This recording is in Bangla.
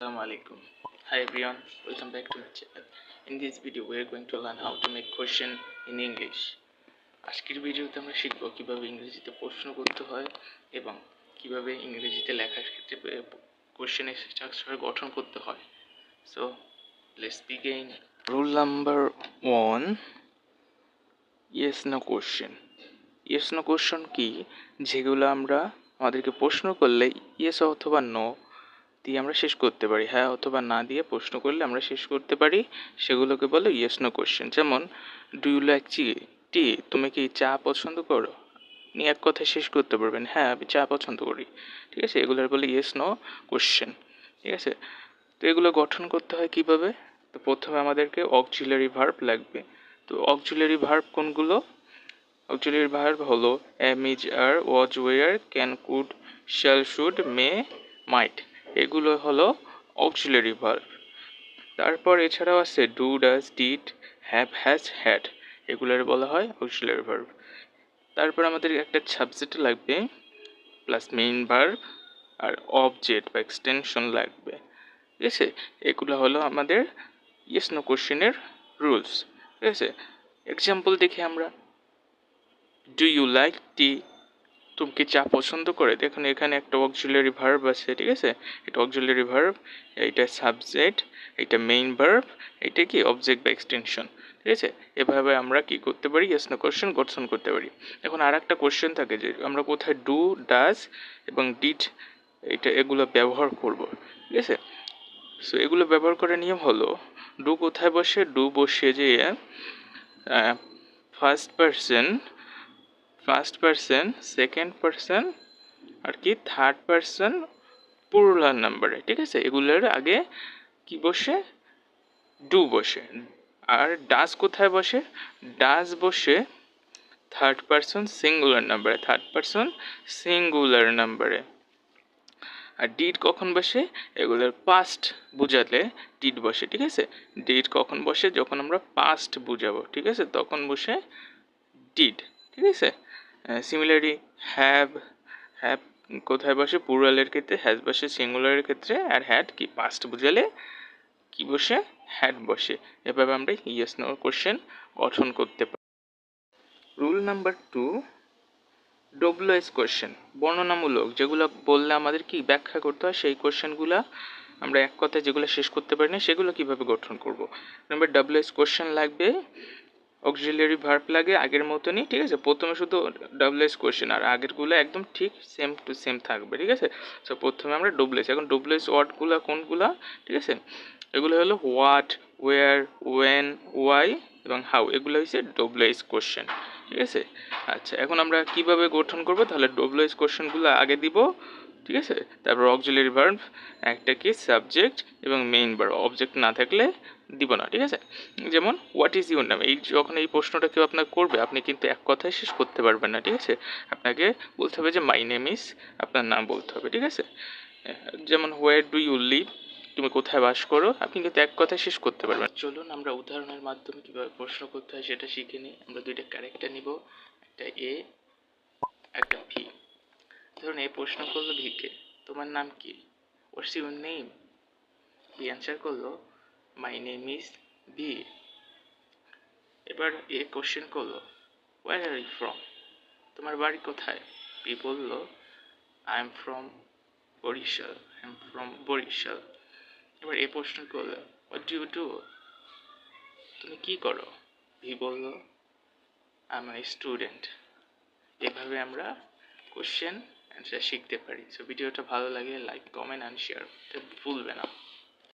Assalamu alaikum. Hi everyone, welcome back to my channel. In this video, we are going to learn how to make question in English. আজকের ভিডিওতে আমরা শিখব কীভাবে ইংরেজিতে প্রশ্ন করতে হয় এবং কীভাবে ইংরেজিতে লেখার ক্ষেত্রে কোশ্চেন স্ট্রাকচার গঠন করতে হয় so let's begin rule number one yes no question yes no question কি যেগুলো আমরা আমাদেরকে প্রশ্ন করলে ইয়েস অথবা নো দিয়ে আমরা শেষ করতে পারি। হ্যাঁ অথবা না দিয়ে প্রশ্ন করলে আমরা শেষ করতে পারি। সেগুলোকে বলে ইয়েস নো কোশ্চেন যেমন do you like tea তুমি কি চা পছন্দ করো? আপনি এক কথায় শেষ করতে পারবেন। হ্যাঁ আমি চা পছন্দ করি। ঠিক আছে? এগুলোর বলে ইয়েস নো কোশ্চেন ঠিক আছে? তো এগুলো গঠন করতে হয় কীভাবে? তো প্রথমে আমাদেরকে অক্সিলারি ভার্ব লাগবে। তো অক্সিলারি ভার্ব কোনগুলো? অক্সিলারি ভার্ব হলো am is are was were can could shall should may might এগুলো হলো অক্সিলারি ভার্ব তারপর এছাড়াও আছে do does did have has had এগুলোর বলা হয় অক্সিলারি ভার্ব তারপর আমাদের একটা সাবজেক্ট লাগবে প্লাস মেইন ভার্ব আর অবজেক্ট বা এক্সটেনশন লাগবে। ঠিক আছে? এগুলো হলো আমাদের ইয়েস নো কোশ্চেনের রুলস ঠিক আছে? এক্সাম্পল দেখি আমরা। ডু ইউ লাইক টি তুমি কি চা পছন্দ করে? দেখুন, এখানে একটা অক্সিলারি ভার্ব আছে, ঠিক আছে? এটা অক্সিলারি ভার্ব এইটা সাবজেক্ট এটা মেইন ভার্ব এটা কি? অবজেক্ট বা এক্সটেনশন ঠিক আছে? এভাবে আমরা কি করতে পারি? ইয়েস নো কোশ্চেন গঠন করতে পারি। এখন আর একটা কোশ্চেন থাকে যে আমরা কোথায় ডু ডাজ এবং ডিড এটা এগুলো ব্যবহার করব, ঠিক আছে? সো এগুলো ব্যবহার করার নিয়ম হলো ডু কোথায় বসে? ডু বসে যে first person first person second person আর কি থার্ড পার্সন পুরুলার নাম্বারে ঠিক আছে? এগুলোর আগে কি বসে? ডু বসে। আর ডাস কোথায় বসে? ডাস বসে থার্ড পার্সন সিঙ্গুলার নাম্বারে থার্ড পার্সন সিঙ্গুলার নাম্বারে আর ডিড কখন বসে? এগুলোর পাস্ট বুঝালে ডিড বসে, ঠিক আছে? ডিড কখন বসে? যখন আমরা পাস্ট বুঝাবো, ঠিক আছে? তখন বসে ডিড ঠিক আছে? সিমিলারলি হ্যাভ হ্যাভ কোথায় বসে? পুরালের ক্ষেত্রে হ্যাজ বসে সিঙ্গুলারের ক্ষেত্রে, আর হ্যাড কি? পাস্ট বুঝালে কি বসে? হ্যাড বসে। এভাবে আমরা ইয়েস নো কোশ্চেন গঠন করতে পারি। Rule number two WS question বর্ণনামূলক, যেগুলো বললে আমাদের কি ব্যাখ্যা করতে হয়, সেই কোশ্চেনগুলো আমরা এক কথায় যেগুলো শেষ করতে পারি না সেগুলো কীভাবে গঠন করব? নাম্বার ডাব্লিউএস কোশ্চেন লাগবে অক্সিলিয়ারি ভার্ব লাগে আগের মতনই, ঠিক আছে? প্রথমে শুধু ডাব্লিউএস কোশ্চেন আর আগেরগুলো একদম ঠিক সেম টু সেম থাকবে, ঠিক আছে? সো প্রথমে আমরা ডব্লিউএস এখন ডব্লিউএস ওয়ার্ডগুলো কোনগুলো, ঠিক আছে? এগুলো হলো হোয়াট ওয়ার ওয়েন ওয়াই এবং হাউ এগুলো হচ্ছে ডব্লিউএস কোশ্চেন ঠিক আছে? আচ্ছা এখন আমরা কীভাবে গঠন করব? তাহলে ডব্লিউএস কোশ্চেনগুলো আগে দিব, ঠিক আছে? তারপর অক্সিলারি ভার্ব একটা কি? সাবজেক্ট এবং মেইন ভার্ব অবজেক্ট না থাকলে দিব না, ঠিক আছে? যেমন হোয়াট ইজ ইউর নাম এই যখন এই প্রশ্নটা কেউ আপনার করবে, আপনি কিন্তু এক কথায় শেষ করতে পারবেন না, ঠিক আছে? আপনাকে বলতে হবে যে মাই নেম ইজ আপনার নাম বলতে হবে, ঠিক আছে? যেমন হোয়ার ডু ইউ লিভ তুমি কোথায় বাস করো? আপনি কিন্তু এক কথায় শেষ করতে পারবেন। চলুন, আমরা উদাহরণের মাধ্যমে কীভাবে প্রশ্ন করতে হয় সেটা শিখে নিই। আমরা দুইটা ক্যারেক্টার নিব, একটা এ একটা ভি ধরুন এ প্রশ্ন করল ভিকে তোমার নাম কি? What's your name B answer করল মাই নেম ইজ ভি এবার এ কোশ্চেন করল ওয়ার আর ইউ ফ্রম তোমার বাড়ি কোথায়? বি বলল I am from Barisal I am from Barisal এবার এ প্রশ্ন করল হোয়াট ডু ইউ ডু তুমি কি করো? ভি বলল আই এম স্টুডেন্ট এভাবে আমরা কোশ্চেন অ্যান্সার শিখতে পারি। সো ভিডিওটা ভালো লাগে লাইক কমেন্ট অ্যান্ড শেয়ার ভুলবে না।